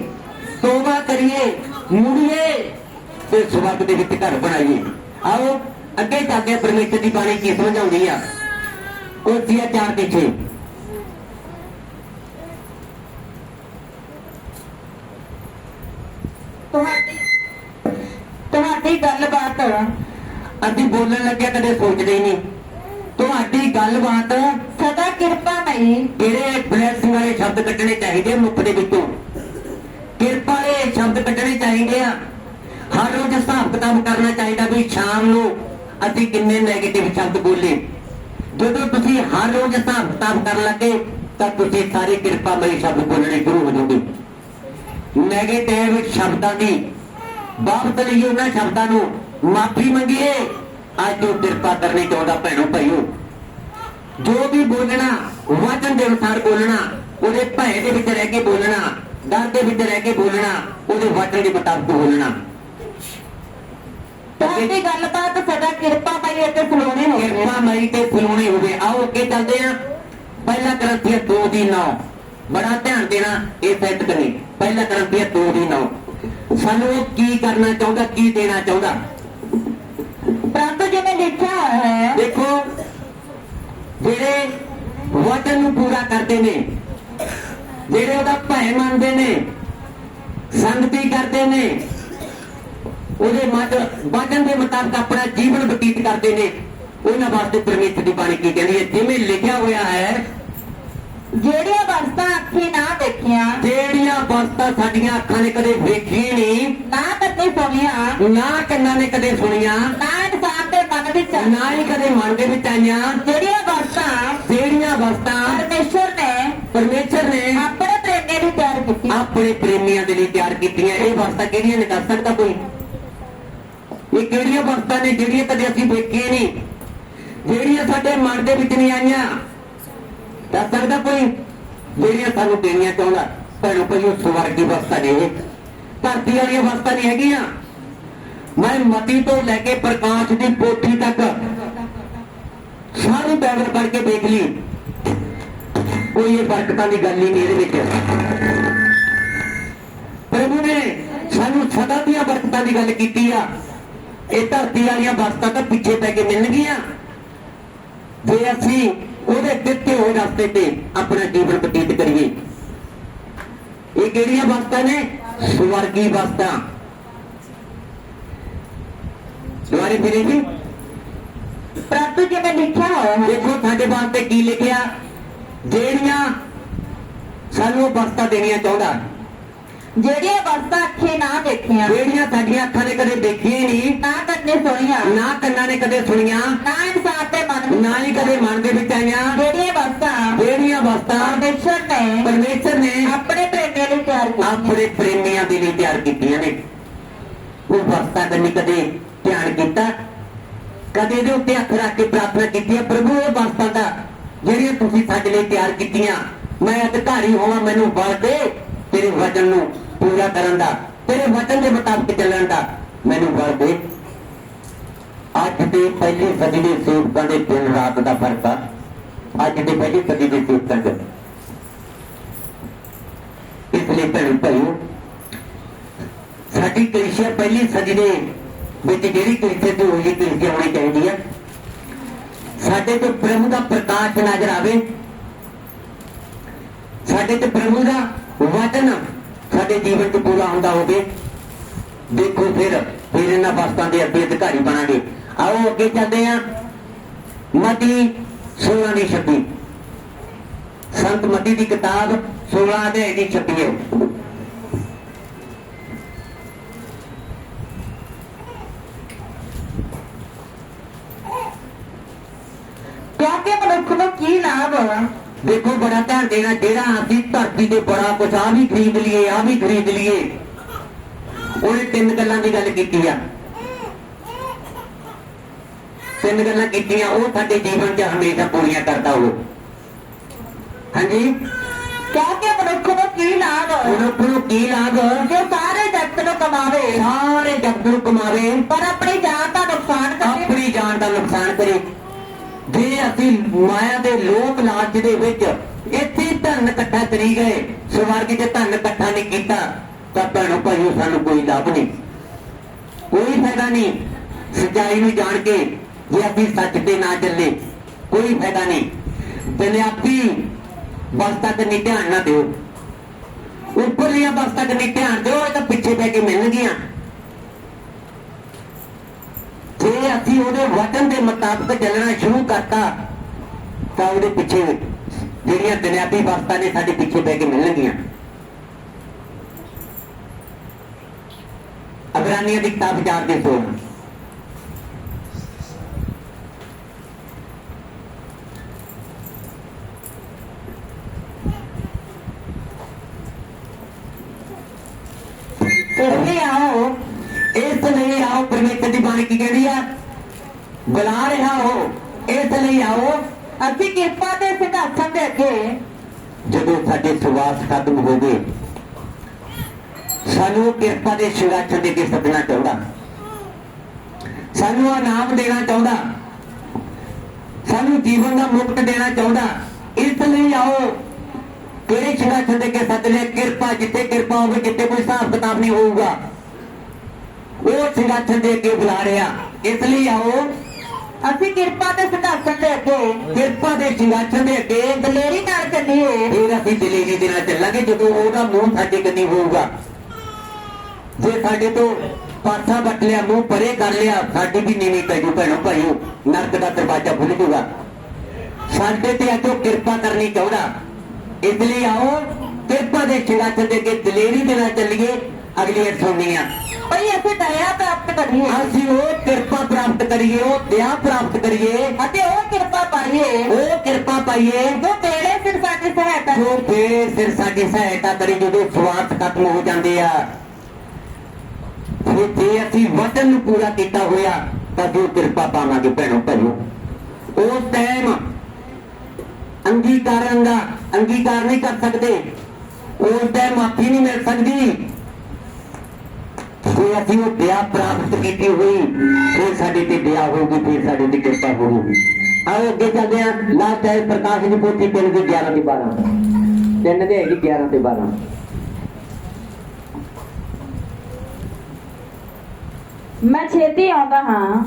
ਤੋਬਾ ਕਰੀਏ, ਮੁੜੀਏ ਤੇ ਸਵਰਗ ਦੇ ਵਿੱਚ ਘਰ ਬਣਾਈਏ। ਆਓ ਅੱਗੇ ਚੱਲਦੇ ਹਾਂ, ਪਰਮੇਸ਼ਰ ਦੀ ਬਾਣੀ ਕੀ ਸਮਝਾਉਂਦੀ ਆ। ਕੋਸੀਆ ਚਾਰ ਦੇ ਤੁਹਾਡੀ ਤੁਹਾਡੀ ਗੱਲਬਾਤ ਅਸੀਂ ਬੋਲਣ ਲੱਗਿਆ ਕਦੇ ਸੋਚਦੇ ਹੀ ਨਹੀਂ। ਤੁਹਾਡੀ ਗੱਲਬਾਤ ਸਦਾ ਕਿਰਪਾ ਮਈ ਕਿਹੜੇ ਬਲੈਸਿੰਗ ਵਾਲੇ ਸ਼ਬਦ ਕੱਢਣੇ ਚਾਹੀਦੇ ਆ ਮੁਖ ਦੇ ਵਿੱਚੋਂ। ਕਿਰਪਾ ਵਾਲੇ ਸ਼ਬਦ ਕੱਢਣੇ ਚਾਹੀਦੇ ਆ। ਹਰ ਰੋਜ਼ ਹਿਸਾਬ ਕਿਤਾਬ ਕਰਨਾ ਚਾਹੀਦਾ ਵੀ ਸ਼ਾਮ ਨੂੰ ਅਸੀਂ ਕਿੰਨੇ 네ਗੇਟਿਵ ਸ਼ਬਦ ਬੋਲੇ। ਜਦੋਂ ਤੁਸੀਂ ਹਰ ਰੋਜ਼ ਹਿਸਾਬ ਕਿਤਾਬ ਕਰਨ ਲੱਗੇ, ਤਾਂ ਤੁਸੀਂ ਸਾਰੇ ਕਿਰਪਾ ਕਿਰਪਾਮਈ ਸ਼ਬਦ ਬੋਲਣੇ ਸ਼ੁਰੂ ਹੋ ਜਾਓਗੇ। 네ਗੇਟਿਵ ਸ਼ਬਦਾਂ ਦੀ ਬਾਬਤ ਲਈ ਉਹਨਾਂ ਸ਼ਬਦਾਂ ਨੂੰ, ਮਾਫੀ ਮੰਗੀਏ। ਅੱਜ ਉਹ ਕਿਰਪਾ ਕਰਨੀ ਚਾਹੁੰਦਾ ਭੈਣੋ ਭਾਈਓ। ਜੋ ਵੀ ਬੋਲਣਾ, ਵਚਨ ਦੇ ਅਨੁਸਾਰ ਬੋਲਣਾ, ਉਹਦੇ ਭੈ ਦੇ ਵਿੱਚ ਰਹਿ ਕੇ ਬੋਲਣਾ ਡਰ ਦੇ ਵਿੱਚ ਰਹਿ ਕੇ ਬੋਲਣਾ, ਉਹਦੇ ਵਚਨ ਦੇ ਮੁਤਾਬਕ ਬੋਲਣਾ। ਤੁਹਾਡੀ ਗੱਲਬਾਤ ਸਦਾ ਕਿਰਪਾ ਮਈ ਅਤੇ ਸੁਣਾਉਣੀ ਹੋਵੇ ਕਿਰਪਾ ਮਈ ਤੇ ਫੁਲਾਉਣੀ ਹੋਵੇ ਆਓ ਅੱਗੇ ਚੱਲਦੇ ਆ ਪਹਿਲਾ ਗ੍ਰੰਥੀ 2 ਦੀ 9 ਬੜਾ ਧਿਆਨ ਦੇਣਾ ਇਹ ਸੈੱਟ ਕਰੀ ਪਹਿਲਾ ਗ੍ਰੰਥੀ 2 ਦੀ 9 ਸਾਨੂੰ ਕੀ ਕਰਨਾ ਚਾਹੁੰਦਾ ਕੀ ਦੇਣਾ ਚਾਹੁੰਦਾ? ਪਰੰਤੂ ਜਿਵੇਂ ਲਿਖਿਆ ਹੋਇਆ ਹੈ। ਦੇਖੋ ਜਿਹੜੇ ਵਚਨ ਨੂੰ ਪੂਰਾ ਕਰਦੇ ਨੇ ਜਿਹੜੇ ਉਹਦਾ ਭੈ ਮੰਨਦੇ ਨੇ ਸੰਗਤੀ ਕਰਦੇ ਨੇ ਉਹਦੇ ਮਤ ਵਚਨ ਦੇ ਮੁਤਾਬਕ ਆਪਣਾ ਜੀਵਨ ਬਤੀਤ ਕਰਦੇ ਨੇ। ਉਹਨਾਂ ਵਾਸਤੇ ਪਰਮੇਸ਼ਰ ਦੀ ਬਾਣੀ ਕੀ ਕਹਿੰਦੀ ਹੈ? ਜਿਵੇਂ ਲਿਖਿਆ ਹੋਇਆ ਹੈ ਜਿਹੜੀਆਂ ਵਸਤਾਂ ਅੱਖੀ ਨਾ ਦੇਖੀਆਂ ਜਿਹੜੀਆਂ ਵਸਤਾਂ ਸਾਡੀਆਂ ਅੱਖਾਂ ਨੇ ਕਦੇ ਵੇਖੀ ਨਹੀਂ ਨਾ ਕੰਨੇ ਸੁਣੀਆਂ ਨਾ ਕੰਨਾਂ ਨੇ ਕਦੇ ਸੁਣੀਆਂ ਨਾ ਇਨਸਾਨ ਦੇ ਮਨ ਵਿੱਚ ਨਾ ਹੀ ਕਦੇ ਮਨ ਦੇ ਵਿੱਚ ਆਈਆਂ। ਜਿਹੜੀਆਂ ਵਸਤਾਂ ਜਿਹੜੀਆਂ ਵਸਤਾਂ ਪਰਮੇਸ਼ਰ ਨੇ ਪਰਮੇਸ਼ਰ ਨੇ ਆਪਣੇ ਪ੍ਰੇਮੀ ਲਈ ਤਿਆਰ ਕੀਤੀ। ਆਪਣੇ ਪ੍ਰੇਮੀਆਂ ਦੇ ਲਈ ਤਿਆਰ ਕੀਤੀਆਂ। ਇਹ ਵਸਤਾਂ ਕਿਹੜੀਆਂ ਨੇ? ਦੱਸ ਸਕਦਾ ਕੋਈ? ਇਹ ਕਿਹੜੀਆਂ ਵਸਤਾਂ ਨੇ, ਜਿਹੜੀਆਂ ਕਦੇ ਅਸੀਂ ਵੇਖੀਆਂ ਨਹੀਂ, ਜਿਹੜੀਆਂ ਸਾਡੇ ਮਨ ਦੇ ਵਿੱਚ ਨਹੀਂ ਆਈਆਂ। ਦੱਸ ਸਕਦਾ ਕੋਈ? ਜਿਹੜੀਆਂ ਸਾਨੂੰ ਦੇਣੀਆਂ ਚਾਹੁੰਦਾ, ਭੈਣੋ ਕੋਈ ਉਹ ਸਵਰਗੀ ਵਸਤਾਂ ਨੇ ਇਹ। ਧਰਤੀ ਵਾਲੀਆਂ ਵਸਤਾਂ ਨਹੀਂ ਹੈਗੀਆਂ। ਮੈਂ ਮਤੀ ਤੋਂ ਲੈ ਕੇ ਪ੍ਰਕਾਸ਼ ਦੀ ਪੋਥੀ ਤੱਕ ਸਾਰੀ ਬਾਈਬਲ ਪੜ੍ਹ ਕੇ ਦੇਖ ਲਈ। ਕੋਈ ਇਹ ਬਰਕਤਾਂ ਦੀ ਗੱਲ ਹੀ ਨਹੀਂ ਇਹਦੇ ਵਿੱਚ। ਪ੍ਰਭੂ ਨੇ ਸਾਨੂੰ ਸਦਾ ਦੀਆਂ ਬਰਕਤਾਂ ਦੀ ਗੱਲ ਕੀਤੀ ਆ। ਇਹ ਧਰਤੀ ਵਾਲੀਆਂ ਬਰਕਤਾਂ ਤਾਂ ਪਿੱਛੇ ਪੈ ਕੇ ਮਿਲਣਗੀਆਂ ਜੇ ਅਸੀਂ ਉਹਦੇ ਦਿੱਤੇ ਹੋਏ ਰਸਤੇ ਤੇ ਆਪਣਾ ਜੀਵਨ ਬਤੀਤ ਕਰੀਏ ਇਹ ਕਿਹੜੀਆਂ ਬਰਕਤਾਂ ਨੇ? ਸਵਰਗੀ ਬਰਕਤਾਂ ਦੁਆਰੇ ਫਿਰੇ ਜੀ। ਪਰੰਤੂ ਜਿਵੇਂ ਲਿਖਿਆ ਹੋਇਆ ਹੈ। ਦੇਖੋ ਸਾਡੇ ਵਾਸਤੇ ਕੀ ਲਿਖਿਆ? ਜਿਹੜੀਆਂ ਸਾਨੂੰ ਬਰਕਤਾਂ ਦੇਣੀਆਂ ਚਾਹੁੰਦਾ ਜਿਹੜੀਆਂ ਵਸਤਾਂ ਅੱਖੀ ਨਾ ਦੇਖੀਆਂ। ਜਿਹੜੀਆਂ ਸਾਡੀਆਂ ਅੱਖਾਂ ਨੇ ਕਦੇ ਦੇਖੀਆਂ ਨਹੀਂ ਨਾ ਕੰਨੇ ਸੁਣੀਆਂ। ਨਾ ਕੰਨਾਂ ਨੇ ਕਦੇ ਸੁਣੀਆਂ ਨਾ ਇਨਸਾਨ ਦੇ ਮਨ ਨਾ ਹੀ ਕਦੇ ਮਨ ਦੇ ਵਿੱਚ ਆਈਆਂ। ਜਿਹੜੀਆਂ ਵਸਤਾਂ ਜਿਹੜੀਆਂ ਵਸਤਾਂ ਪਰਮੇਸ਼ਰ ਨੇ ਪਰਮੇਸ਼ਰ ਨੇ ਆਪਣੇ ਪ੍ਰੇਮੀ ਲਈ ਤਿਆਰ ਕੀਤੀ ਆਪਣੇ ਪ੍ਰੇਮੀਆਂ ਦੇ ਲਈ ਤਿਆਰ ਕੀਤੀਆਂ ਨੇ। ਉਹ ਵਸਤਾਂ ਕੰਨੀ ਕਦੇ ਧਿਆਨ ਕੀਤਾ ਕਦੇ ਇਹਦੇ ਉੱਤੇ ਹੱਥ ਰੱਖ ਕੇ ਪ੍ਰਾਰਥਨਾ ਕੀਤੀ ਹੈ ਪ੍ਰਭੂ ਇਹ ਵਸਤਾਂ ਦਾ ਜਿਹੜੀਆਂ ਤੁਸੀਂ ਸਾਡੇ ਲਈ ਤਿਆਰ ਕੀਤੀਆਂ ਮੈਂ ਅਧਿਕਾਰੀ ਹੋਵਾਂ ਮੈਨੂੰ ਬਲ ਦੇ ਤੇਰੇ ਵਚਨ ਨੂੰ ਪੂਰਾ ਕਰਨ ਦਾ ਤੇਰੇ ਵਚਨ ਦੇ ਮੁਤਾਬਕ ਚੱਲਣ ਦਾ ਮੈਨੂੰ ਬਲ ਦੇ ਅੱਜ ਦੇ ਪਹਿਲੀ ਸਦੀ ਦੇ ਸੇਵਕਾਂ ਦੇ ਦਿਨ ਰਾਤ ਦਾ ਫ਼ਰਕ ਆ ਅੱਜ ਦੇ ਪਹਿਲੀ ਸਦੀ ਦੇ ਸੇਵਕਾਂ ਦੇ ਇਸ ਲਈ ਭੈਣ ਭਾਈਓ ਸਾਡੀ ਕਲੀਸਿਆ ਪਹਿਲੀ ਸਦੀ ਦੇ ਵਿੱਚ ਜਿਹੜੀ ਕਲੀਸਿਆ ਤੇ ਹੋਈ ਕਲੀਸਿਆ ਹੋਣੀ ਚਾਹੀਦੀ ਹੈ ਸਾਡੇ ਤੇ ਪ੍ਰਭੂ ਦਾ ਪ੍ਰਕਾਸ਼ ਨਜ਼ਰ ਆਵੇ ਸਾਡੇ ਤੇ ਪ੍ਰਭੂ ਦਾ ਵਚਨ ਸਾਡੇ ਜੀਵਨ 'ਚ ਪੂਰਾ ਹੁੰਦਾ ਹੋਵੇ। ਦੇਖੋ ਫਿਰ ਫਿਰ ਇਹਨਾਂ ਵਸਤਾਂ ਦੇ ਅੱਗੇ ਅਧਿਕਾਰੀ ਬਣਾਂਗੇ। ਆਓ ਅੱਗੇ ਚੱਲਦੇ ਹਾਂ। ਮਤੀ 16 ਦੀ 26 ਸੰਤ ਮਤੀ ਦੀ ਕਿਤਾਬ 16 ਅਧਿਆਇ ਦੀ 26 ਹੈ। ਕਿਉਂਕਿ ਮਨੁੱਖ ਨੂੰ ਕੀ ਲਾਭ ਦੇਖੋ ਬੜਾ ਧਿਆਨ ਦੇਣਾ ਜਿਹੜਾ ਅਸੀਂ ਧਰਤੀ ਤੇ ਬੜਾ ਕੁਝ ਆ ਵੀ ਖਰੀਦ ਲਈਏ ਆ ਵੀ ਖਰੀਦ ਲਈਏ। ਉਹਨੇ ਤਿੰਨ ਗੱਲਾਂ ਦੀ ਗੱਲ ਕੀਤੀ ਆ। ਤਿੰਨ ਗੱਲਾਂ ਕੀਤੀਆਂ ਉਹ ਸਾਡੇ ਜੀਵਨ 'ਚ ਹਮੇਸ਼ਾ ਪੂਰੀਆਂ ਕਰਦਾ ਉਹ। ਹਾਂਜੀ? ਕਿਉਂਕਿ ਮਨੁੱਖ ਨੂੰ ਕੀ ਲਾਭ? ਮਨੁੱਖ ਨੂੰ ਕੀ ਲਾਭ? ਜੋ ਸਾਰੇ ਜਗਤ ਨੂੰ ਕਮਾਵੇ। ਸਾਰੇ ਜਗਤ ਨੂੰ ਕਮਾਵੇ। ਪਰ ਆਪਣੀ ਜਾਨ ਦਾ ਨੁਕਸਾਨ ਕਰੇ। ਆਪਣੀ ਜਾਨ ਦਾ ਨੁਕਸਾਨ ਕਰੇ। ਜੇ ਅਸੀਂ ਮਾਇਆ ਦੇ ਲੋਕ ਲਾਲਚ ਦੇ ਵਿੱਚ ਇੱਥੇ ਧਨ ਇਕੱਠਾ ਕਰੀ ਗਏ। ਸਵਰਗ 'ਚ ਧਨ ਇਕੱਠਾ ਨਹੀਂ ਕੀਤਾ। ਤਾਂ ਭੈਣੋ ਭਾਈਓ, ਸਾਨੂੰ ਕੋਈ ਲਾਭ ਨਹੀਂ। ਕੋਈ ਫਾਇਦਾ ਨਹੀਂ। ਸੱਚਾਈ ਨੂੰ ਜਾਣ ਕੇ ਜੇ ਅਸੀਂ ਸੱਚ ਤੇ ਨਾ ਚੱਲੇ, ਕੋਈ ਫਾਇਦਾ ਨਹੀਂ। ਦੁਨਿਆਵੀ ਵਸਤਾਂ ਤੇ ਨਹੀਂ ਧਿਆਨ ਨਾ ਦਿਓ। ਉੱਪਰਲੀਆਂ ਬਸਤਾਂ ਕੰਨੀ ਧਿਆਨ ਦਿਓ, ਇਹ ਤਾਂ ਪਿੱਛੇ ਪੈ ਕੇ ਮਿਲਣਗੀਆਂ। ਜੇ ਅਸੀਂ ਉਹਦੇ ਵਚਨ ਦੇ ਮੁਤਾਬਕ ਚੱਲਣਾ ਸ਼ੁਰੂ ਕਰਤਾ ਤਾਂ ਉਹਦੇ ਪਿੱਛੇ ਜਿਹੜੀਆਂ ਦੁਨਿਆਵੀ ਵਸਤਾਂ ਨੇ ਸਾਡੇ ਪਿੱਛੇ ਪੈ ਕੇ ਮਿਲਣਗੀਆਂ। ਅਗਰਾਨੀਆਂ ਦੀ ਕਿਤਾਬ 4 ਦੇ 16 ਦੀ ਬਾਣੀ ਕੀ ਕਹਿੰਦੀ ਆ? ਬੁਲਾ ਰਿਹਾ ਹੋ ਇਸ ਲਈ ਆਓ। ਅਸੀਂ ਕਿਰਪਾ ਦੇ ਸਿੰਘਾਸਨ ਦੇ ਅੱਗੇ ਜਦੋਂ ਸਾਡੇ ਸਵਾਸ ਖਤਮ ਹੋ ਗਏ, ਸਾਨੂੰ ਕਿਰਪਾ ਦੇ ਸ਼ਿਰਾਚਨ ਦੇ ਕੇ ਸੱਦਣਾ ਚਾਹੁੰਦਾ। ਸਾਨੂੰ ਆਨਾਮ ਦੇਣਾ ਚਾਹੁੰਦਾ। ਸਾਨੂੰ ਜੀਵਨ ਦਾ ਮੁਕਤ ਦੇਣਾ ਚਾਹੁੰਦਾ। ਇਸ ਲਈ ਆਓ। ਕਿਹੜੇ ਸ਼ਿਰਾਚਨ ਦੇ ਕੇ ਸੱਦ ਲਿਆ? ਕਿਰਪਾ, ਜਿੱਥੇ ਕਿਰਪਾ ਹੋਵੇ ਜਿੱਥੇ ਕੋਈ ਹਿਸਾਬ ਕਿਤਾਬ ਨਹੀਂ ਹੋਊਗਾ। ਸ਼ਿਰਾਚਨ ਦੇ ਕੇ ਬੁਲਾ ਰਿਹਾ। ਇਸ ਲਈ ਆਓ। ਅਸੀਂ ਕਿਰਪਾ ਦੇ ਸਿੰਘਾਸਨ ਦੇ ਅੱਗੇ। ਕਿਰਪਾ ਦੇ ਸ਼ਿਰਾਚਨ ਦੇ ਅੱਗੇ। ਦਲੇਰੀ ਨਾਲ ਚੱਲੀਏ। ਫਿਰ ਅਸੀਂ ਦਲੇਰੀ ਦੇ ਨਾਲ ਚੱਲਾਂਗੇ ਜਦੋਂ ਉਹਦਾ ਮੂੰਹ ਸਾਡੇ ਕੰਨੀ ਹੋਊਗਾ। ਜੇ ਸਾਡੇ ਤੋਂ ਪਾਸਾ ਵੱਟ ਲਿਆ ਮੂੰਹ ਪਰੇ ਕਰ ਲਿਆ ਸਾਡੀ ਵੀ ਨੀਵੀਂ ਪੈ ਜੂ ਭੈਣੋ ਭਾਈਓ। ਨਰਕ ਦਾ ਦਰਵਾਜ਼ਾ ਖੁੱਲ ਜੂਗਾ। ਸਾਡੇ ਤੇ ਅੱਜ ਉਹ ਕਿਰਪਾ ਕਰਨੀ ਚਾਹੁੰਦਾ ਇਸ ਲਈ ਆਓ ਕਿਰਪਾ ਦੇ ਛਿੜਾ ਦੇ ਕੇ ਦਲੇਰੀ ਦੇ ਨਾਲ ਚੱਲੀਏ। ਅਗਲੀ ਸੁਣਨੀਆਂ ਭਈ ਅਸੀਂ ਦਇਆ ਪ੍ਰਾਪਤ ਕਰੀਏ ਅਸੀਂ ਉਹ ਕਿਰਪਾ ਪ੍ਰਾਪਤ ਕਰੀਏ ਉਹ ਦਇਆ ਪ੍ਰਾਪਤ ਕਰੀਏ। ਅਤੇ ਉਹ ਕਿਰਪਾ ਪਾਈਏ। ਉਹ ਕਿਰਪਾ ਪਾਈਏ। ਜੋ ਤੇਰੇ ਸਿਰ ਸਾਡੀ ਸਹਾਇਤਾ ਜੋ ਫੇਰ ਸਿਰ ਸਾਡੀ ਸਹਾਇਤਾ ਕਰੀ ਜਦੋਂ ਸਵਾਰਥ ਖਤਮ ਹੋ ਜਾਂਦੇ ਆ। ਫਿਰ ਜੇ ਅਸੀਂ ਵਚਨ ਨੂੰ ਪੂਰਾ ਕੀਤਾ ਹੋਇਆ ਤਾਂ ਜੋ ਕਿਰਪਾ ਪਾਵਾਂਗੇ ਭੈਣੋ ਭਾਈਓ ਉਸ ਟਾਈਮ ਅੰਗੀਕਾਰਾਂ ਦਾ ਅੰਗੀਕਾਰ ਨਹੀਂ ਕਰ ਸਕਦੇ। ਉਸ ਟਾਈਮ ਮਾਫੀ ਨਹੀਂ ਮਿਲ ਸਕਦੀ। ਜੇ ਅਸੀਂ ਉਹ ਦਇਆ ਪ੍ਰਾਪਤ ਕੀਤੀ ਹੋਈ ਫਿਰ ਸਾਡੇ ਤੇ ਦਇਆ ਹੋਊਗੀ ਫਿਰ ਸਾਡੇ ਤੇ ਕਿਰਪਾ ਹੋਊਗੀ ਆਓ ਅੱਗੇ ਚੱਲਦੇ ਹਾਂ ਲਾਸਟ ਹੈ ਪ੍ਰਕਾਸ਼ ਦੀ ਪੋਥੀ ਤਿੰਨ ਦੀ 11 ਦੀ 12 ਤਿੰਨ ਦੇ ਹੈਗੀ 11 ਤੇ 12 ਮੈਂ ਛੇਤੀ ਆਉਂਦਾ ਹਾਂ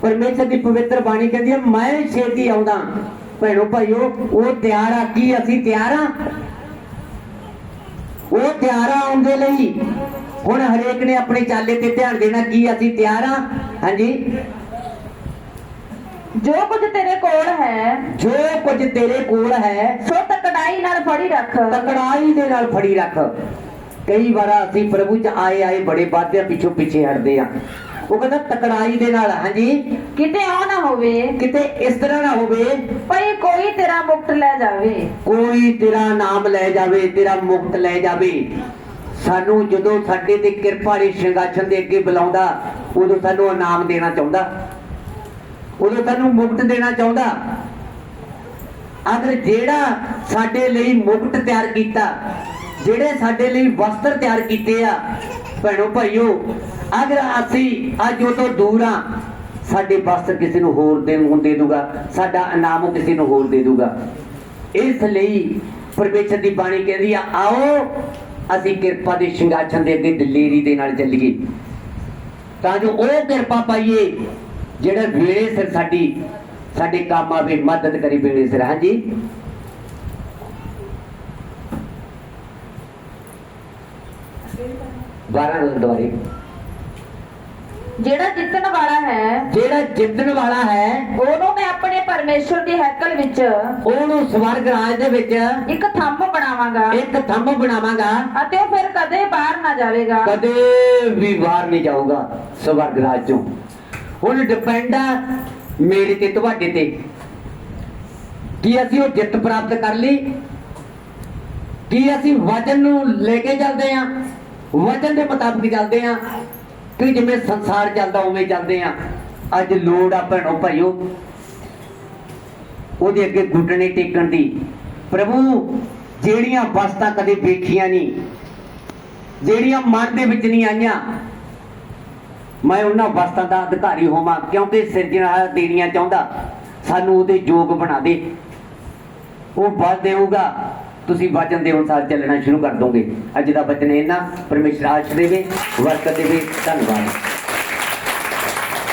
ਪਰਮੇਸ਼ਰ ਦੀ ਪਵਿੱਤਰ ਬਾਣੀ ਕਹਿੰਦੀ ਹੈ ਮੈਂ ਛੇਤੀ ਆਉਂਦਾ ਭੈਣੋ ਭਾਈਓ ਉਹ ਤਿਆਰ ਆ ਕੀ ਅਸੀਂ ਤਿਆਰ ਆ ਉਹ ਤਿਆਰ ਆ ਆਉਣ ਦੇ ਲਈ ਹੁਣ ਹਰੇਕ ਨੇ ਆਪਣੇ ਚਾਲੇ ਤੇ ਧਿਆਨ ਦੇਣਾ ਕੀ ਅਸੀਂ ਤਿਆਰ ਆ ਹਾਂਜੀ। ਜੋ ਕੁਝ ਤੇਰੇ ਕੋਲ ਹੈ ਜੋ ਕੁਝ ਤੇਰੇ ਕੋਲ ਹੈ ਸੋ ਤਕੜਾਈ ਨਾਲ ਫੜੀ ਰੱਖ। ਤਕੜਾਈ ਦੇ ਨਾਲ ਫੜੀ ਰੱਖ। ਕਈ ਵਾਰ ਅਸੀਂ ਪ੍ਰਭੂ ਚ ਆਏ ਆਏ ਬੜੇ ਵਾਧੇ ਪਿੱਛੋਂ ਪਿੱਛੇ ਹਟਦੇ ਆ ਉਹ ਕਹਿੰਦਾ ਤਕੜਾਈ ਦੇ ਨਾਲ ਹਾਂਜੀ। ਕਿਤੇ ਆ ਨਾ ਹੋਵੇ। ਕਿਤੇ ਇਸ ਤਰ੍ਹਾਂ ਨਾ ਹੋਵੇ। ਭਈ ਕੋਈ ਤੇਰਾ ਮੁਕਤ ਲੈ ਜਾਵੇ। ਕੋਈ ਤੇਰਾ ਨਾਮ ਲੈ ਜਾਵੇ ਤੇਰਾ ਮੁਕਤ ਲੈ ਜਾਵੇ। ਸਾਨੂੰ ਜਦੋਂ ਸਾਡੇ ਤੇ ਕਿਰਪਾ ਵਾਲੀ ਸਿੰਘਾਸਨ ਦੇ ਅੱਗੇ ਬੁਲਾਉਂਦਾ, ਉਦੋਂ ਸਾਨੂੰ ਇਨਾਮ ਦੇਣਾ ਚਾਹੁੰਦਾ। ਉਦੋਂ ਸਾਨੂੰ ਮੁਕਤ ਦੇਣਾ ਚਾਹੁੰਦਾ। ਅਗਰ ਜਿਹੜਾ ਸਾਡੇ ਲਈ ਮੁਕਤ ਤਿਆਰ ਕੀਤਾ, ਜਿਹੜੇ ਸਾਡੇ ਲਈ ਵਸਤਰ ਤਿਆਰ ਕੀਤੇ ਆ, ਭੈਣੋ ਭਾਈਓ, ਅਗਰ ਅਸੀਂ ਅੱਜ ਉਹ ਦੂਰ ਆ, ਸਾਡੇ ਵਸਤਰ ਕਿਸੇ ਨੂੰ ਹੋਰ ਦੇ ਦੇ ਦੂਗਾ, ਸਾਡਾ ਇਨਾਮ ਕਿਸੇ ਨੂੰ ਹੋਰ ਦੇ ਦੂਗਾ। ਇਸ ਲਈ ਪਰਮੇਸ਼ਰ ਦੀ ਬਾਣੀ ਕਹਿੰਦੀ ਆ, ਆਓ ਅਸੀਂ ਕਿਰਪਾ ਦੇ ਸਿੰਘਾਸਨ ਦੇ ਅੱਗੇ ਦਲੇਰੀ ਦੇ ਨਾਲ ਚੱਲੀਏ। ਤਾਂ ਜੋ ਉਹ ਕਿਰਪਾ ਪਾਈਏ, ਜਿਹੜਾ ਵੇਲੇ ਸਿਰ ਸਾਡੀ, ਸਾਡੇ ਕੰਮ ਆਵੇ ਮਦਦ ਕਰੀ ਵੇਲੇ ਸਿਰ ਹਾਂਜੀ ਬਾਰਾਂ ਦੁਆਰੇ ਜਿਹੜਾ ਜਿੱਤਣ ਵਾਲਾ ਹੈ ਜਿਹੜਾ ਜਿੱਤਣ ਵਾਲਾ ਹੈ ਉਹਨੂੰ ਮੈਂ ਆਪਣੇ ਪਰਮੇਸ਼ਰ ਦੀ ਹੈਕਲ ਵਿੱਚ ਉਹਨੂੰ ਸਵਰਗ ਰਾਜ ਦੇ ਵਿੱਚ ਇੱਕ ਥੰਮ ਬਣਾਵਾਂਗਾ। ਇੱਕ ਥੰਮ ਬਣਾਵਾਂਗਾ। ਅਤੇ ਉਹ ਫਿਰ ਕਦੇ ਬਾਹਰ ਨਾ ਜਾਵੇਗਾ। ਕਦੇ ਵੀ ਬਾਹਰ ਨਹੀਂ ਜਾਊਗਾ ਸਵਰਗ ਰਾਜ ਚੋਂ। ਹੁਣ ਡਿਪੈਂਡ ਆ ਮੇਰੇ ਤੇ ਤੁਹਾਡੇ ਤੇ ਕੀ ਅਸੀਂ ਉਹ ਜਿੱਤ ਪ੍ਰਾਪਤ ਕਰ ਲਈ ਕੀ ਅਸੀਂ ਵਚਨ ਨੂੰ ਲੈ ਕੇ ਚੱਲਦੇ ਆ ਵਚਨ ਦੇ ਮੁਤਾਬਕ ਚੱਲਦੇ ਆ ਕਿ ਜਿਵੇਂ ਸੰਸਾਰ ਚੱਲਦਾ ਉਵੇਂ ਚੱਲਦੇ ਆ ਅੱਜ ਲੋੜ ਆ ਭੈਣੋ ਭਾਈਓ, ਉਹਦੇ ਅੱਗੇ ਘੁੱਟਣੇ ਟੇਕਣ ਦੀ। ਪ੍ਰਭੂ, ਜਿਹੜੀਆਂ ਵਸਤਾਂ ਕਦੇ ਵੇਖੀਆਂ ਨਹੀਂ, ਜਿਹੜੀਆਂ ਮਨ ਦੇ ਵਿੱਚ ਨਹੀਂ ਆਈਆਂ, ਮੈਂ ਉਹਨਾਂ ਵਸਤਾਂ ਦਾ ਅਧਿਕਾਰੀ ਹੋਵਾਂ, ਕਿਉਂਕਿ ਸਿਰਜਣਹਾਰ ਦੇਣੀਆਂ ਚਾਹੁੰਦਾ, ਸਾਨੂੰ ਉਹਦੇ ਯੋਗ ਬਣਾ ਦੇ। ਉਹ ਬਲ ਦੇਊਗਾ। ਤੁਸੀਂ ਵਚਨ ਦੇ ਅਨੁਸਾਰ ਚੱਲਣਾ ਸ਼ੁਰੂ ਕਰ ਦੋਗੇ। ਅੱਜ ਦਾ ਵਚਨ ਇਹਨਾਂ ਪਰਮੇਸ਼ਰ ਆਸ਼ ਦੇਵੇ ਵਰਕਤ ਦੇਵੇ। ਧੰਨਵਾਦ।